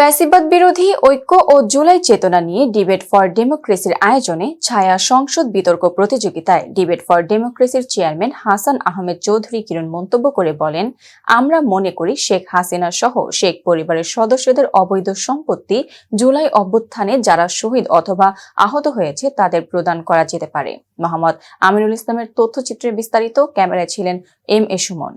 ফ্যাসিবাদ বিরোধী ঐক্য ও জুলাই চেতনা নিয়ে ডিবেট ফর ডেমোক্রেসির আয়োজনে ছায়া সংসদ বিতর্ক প্রতিযোগিতায় ডিবেট ফর ডেমোক্রেসির চেয়ারম্যান হাসান আহমেদ চৌধুরী কিরণ মন্তব্য করে বলেন, আমরা মনে করি শেখ হাসিনা সহ শেখ পরিবারের সদস্যদের অবৈধ সম্পত্তি জুলাই অভ্যুত্থানে যারা শহীদ অথবা আহত হয়েছে তাদের প্রদান করা যেতে পারে। মোহাম্মদ আমিনুল ইসলামের তথ্যচিত্রে বিস্তারিত। ক্যামেরায় ছিলেন এম এ সুমন।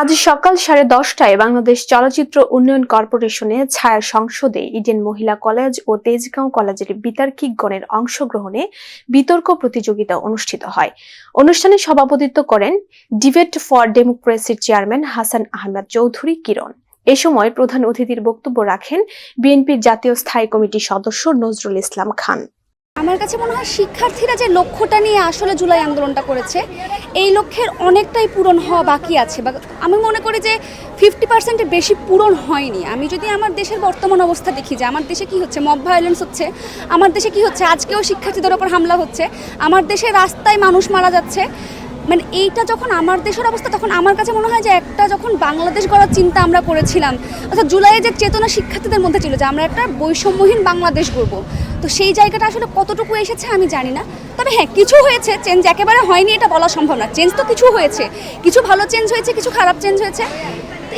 আজ সকাল সাড়ে দশটায় বাংলাদেশ চলচ্চিত্র উন্নয়ন কর্পোরেশনে ছায়া সংসদে ইডেন মহিলা কলেজ ও তেজগাঁও কলেজের বিতার্কিকগণের অংশগ্রহণে বিতর্ক প্রতিযোগিতা অনুষ্ঠিত হয়। অনুষ্ঠানে সভাপতিত্ব করেন ডিবেট ফর ডেমোক্রেসির চেয়ারম্যান হাসান আহমেদ চৌধুরী কিরণ। এ সময় প্রধান অতিথির বক্তব্য রাখেন বিএনপির জাতীয় স্থায়ী কমিটির সদস্য নজরুল ইসলাম খান। আমার কাছে মনে হয় শিক্ষার্থীরা যে লক্ষ্যটা নিয়ে আসলে জুলাই আন্দোলনটা করেছে, এই লক্ষ্যের অনেকটাই পূরণ হওয়া বাকি আছে। বা আমি মনে করি যে ফিফটি পার্সেন্টের বেশি পূরণ হয়নি। আমি যদি আমার দেশের বর্তমান অবস্থা দেখি যে আমার দেশে কি হচ্ছে মব ভায়োলেন্স হচ্ছে, আমার দেশে কি হচ্ছে, আজকেও শিক্ষার্থীদের ওপর হামলা হচ্ছে, আমার দেশে রাস্তায় মানুষ মারা যাচ্ছে মানে এইটা যখন আমার দেশের অবস্থা, তখন আমার কাছে মনে হয় যে একটা যখন বাংলাদেশ গড়ার চিন্তা আমরা করেছিলাম, অর্থাৎ জুলাইয়ে যে চেতনা শিক্ষার্থীদের মধ্যে ছিল যে আমরা একটা বৈষম্যহীন বাংলাদেশ গড়ব তো সেই জায়গাটা আসলে কতটুকু এসেছে আমি জানি না। তবে হ্যাঁ কিছু হয়েছে চেঞ্জ একেবারে হয়নি, এটা বলা সম্ভব না। চেঞ্জ তো কিছু হয়েছে। কিছু ভালো চেঞ্জ হয়েছে, কিছু খারাপ চেঞ্জ হয়েছে।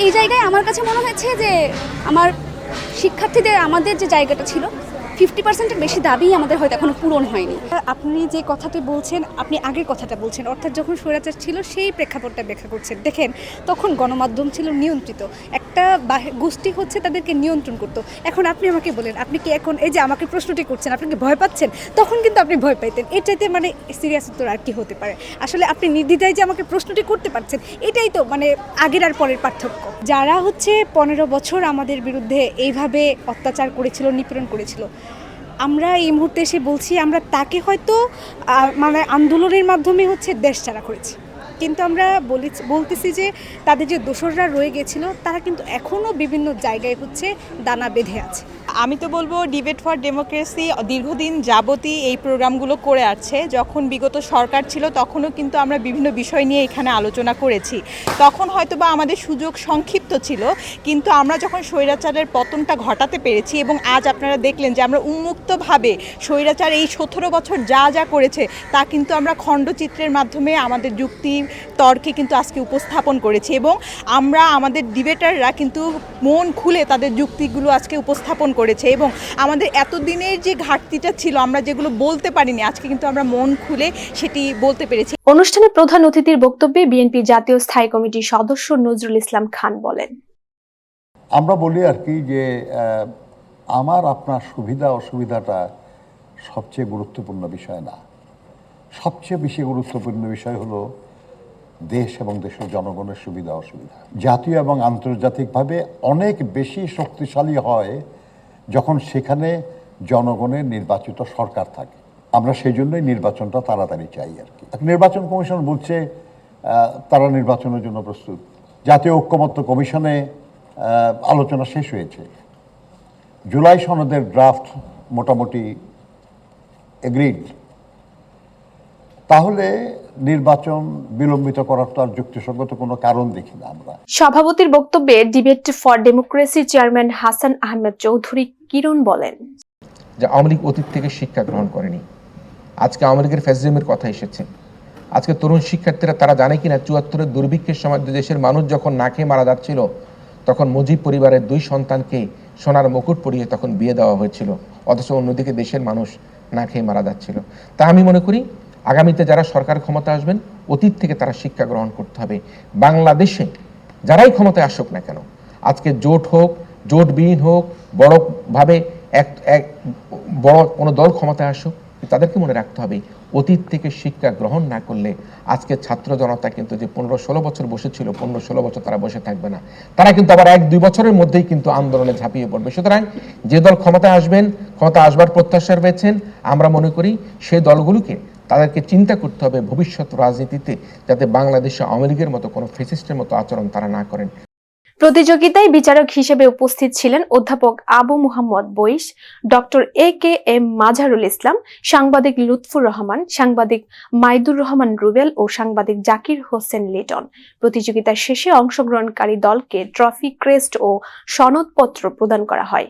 এই জায়গায় আমার কাছে মনে হয়েছে যে আমার শিক্ষার্থীদের, আমাদের যে জায়গাটা ছিল ফিফটি পার্সেন্টের বেশি দাবি আমাদের হয়তো এখনও পূরণ হয়নি। আপনি যে কথাটি বলছেন, আপনি আগের কথাটা বলছেন, অর্থাৎ যখন স্বৈরাচার ছিল, সেই প্রেক্ষাপটটা ব্যাখ্যা করছেন। দেখেন, তখন গণমাধ্যম ছিল নিয়ন্ত্রিত। একটা গোষ্ঠী হচ্ছে তাদেরকে নিয়ন্ত্রণ করতো। এখন আপনি আমাকে বলেন, আপনি কি এখন এই যে আমাকে প্রশ্নটি করছেন, আপনি কি ভয় পাচ্ছেন? তখন কিন্তু আপনি ভয় পাইতেন। চাইতে মানে সিরিয়াস উত্তর আর কি হতে পারে? আসলে আপনি নির্দ্বিধায় যে আমাকে প্রশ্নটি করতে পারছেন, এটাই তো মানে আগের আর পরের পার্থক্য। যারা হচ্ছে পনেরো বছর আমাদের বিরুদ্ধে এইভাবে অত্যাচার করেছিল, নিপীড়ন করেছিল আমরা এই মুহূর্তে এসে বলছি, আমরা তাকে হয়তো মানে আন্দোলনের মাধ্যমে হচ্ছে দেশ ছাড়া করেছি। কিন্তু আমরা বলি বলতেছি যে, তাদের যে দোসররা রয়ে গেছিল, তারা কিন্তু এখনও বিভিন্ন জায়গায় হচ্ছে দানা বেঁধে আছে। আমি তো বলব ডিবেট ফর ডেমোক্রেসি দীর্ঘদিন যাবতই এই প্রোগ্রামগুলো করে আসছে। যখন বিগত সরকার ছিল, তখনও কিন্তু আমরা বিভিন্ন বিষয় নিয়ে এখানে আলোচনা করেছি। তখন হয়তো বা আমাদের সুযোগ সংক্ষিপ্ত ছিল, কিন্তু আমরা যখন স্বৈরাচারের পতনটা ঘটাতে পেরেছি এবং আজ আপনারা দেখলেন যে আমরা উন্মুক্তভাবে স্বৈরাচার এই সতেরো বছর যা যা করেছে, তা কিন্তু আমরা খণ্ডচিত্রের মাধ্যমে আমাদের যুক্তি তর্কে কিন্তু আজকে উপস্থাপন করেছি এবং আমরা আমাদের ডিবেটাররা কিন্তু মন খুলে তাদের যুক্তিগুলো আজকে উপস্থাপন করেছে এবং আমাদের এতদিনের যে ঘাটতিটা ছিল আমরা যেগুলো বলতে পারিনি আজকে কিন্তু আমরা মন খুলে সেটি বলতে পেরেছি। অনুষ্ঠানে প্রধান অতিথির বক্তব্যে বিএনপি জাতীয় স্থায়ী কমিটির সদস্য নজরুল ইসলাম খান বলেন। আমরা বলি আর কি যে আমার আপনার সুবিধা অসুবিধাটা সবচেয়ে গুরুত্বপূর্ণ বিষয় না। সবচেয়ে বেশি গুরুত্বপূর্ণ বিষয় হলো দেশ এবং দেশের জনগণের সুবিধা অসুবিধা। জাতীয় এবং আন্তর্জাতিকভাবে অনেক বেশি শক্তিশালী হয় যখন সেখানে জনগণের নির্বাচিত সরকার থাকে, আমরা সেই জন্যই নির্বাচনটা তাড়াতাড়ি চাই আর কি। নির্বাচন কমিশন বলছে তারা নির্বাচনের জন্য প্রস্তুত। জাতীয় ঐক্যমত্য কমিশনে আলোচনা শেষ হয়েছে। জুলাই সনদের ড্রাফট মোটামুটি এগ্রিড তাহলে নির্বাচন বিলম্বিত করার তো আর যুক্তিসঙ্গত কোনো কারণ দেখি না আমরা। সভাপতির বক্তব্যে debate for democracy chairman Hasan Ahmed Chowdhury Kiron বলেন। যে আওয়ামী লীগ অতীত থেকে শিক্ষা গ্রহণ করেনি। আজকে আওয়ামী লীগের ফ্যাসিজমের কথা এসেছে। আজকে তরুণ শিক্ষার্থীরা তারা জানে কিনা চুয়াত্তরের দুর্ভিক্ষের সময় দেশের মানুষ যখন না খেয়ে মারা যাচ্ছিল তখন মুজিব পরিবারের দুই সন্তানকে সোনার মুকুট পরিয়ে তখন বিয়ে দেওয়া হয়েছিল। অথচ অন্যদিকে দেশের মানুষ না খেয়ে মারা যাচ্ছিল। তা আমি মনে করি আগামীতে যারা সরকার ক্ষমতা আসবেন, অতীত থেকে তারা শিক্ষা গ্রহণ করতে হবে। বাংলাদেশে যারাই ক্ষমতায় আসুক না কেন, আজকে জোট হোক, জোটবিহীন হোক, বড়ভাবে এক এক, বড় কোনো দল ক্ষমতায় আসুক, তাদেরকে মনে রাখতে হবে, অতীত থেকে শিক্ষা গ্রহণ না করলে আজকে ছাত্র জনতা কিন্তু যে পনেরো ষোলো বছর বসেছিল, পনেরো ষোলো বছর তারা বসে থাকবে না। তারা কিন্তু আবার এক, দুই বছরের মধ্যেই কিন্তু আন্দোলনে ঝাঁপিয়ে পড়বে। সুতরাং যে দল ক্ষমতায় আসবেন ক্ষমতা আসবার প্রত্যাশা রয়েছেন, আমরা মনে করি সেই দলগুলোকে তাদেরকে চিন্তা করতে হবে ভবিষ্যৎ রাজনীতিতে যাতে বাংলাদেশে আওয়ামী মতো কোনো ফেসিস্টের মতো আচরণ তারা না করেন। প্রতিযোগিতায় বিচারক হিসেবে উপস্থিত ছিলেন অধ্যাপক Abu Muhammad বইস doctor A K M Mazharul Islam, সাংবাদিক লুৎফুর রহমান, সাংবাদিক মাইদুর রহমান রুবেল ও সাংবাদিক জাকির হোসেন লিটন। প্রতিযোগিতার শেষে অংশগ্রহণকারী দলকে ট্রফি, ক্রেস্ট ও সনদপত্র প্রদান করা হয়।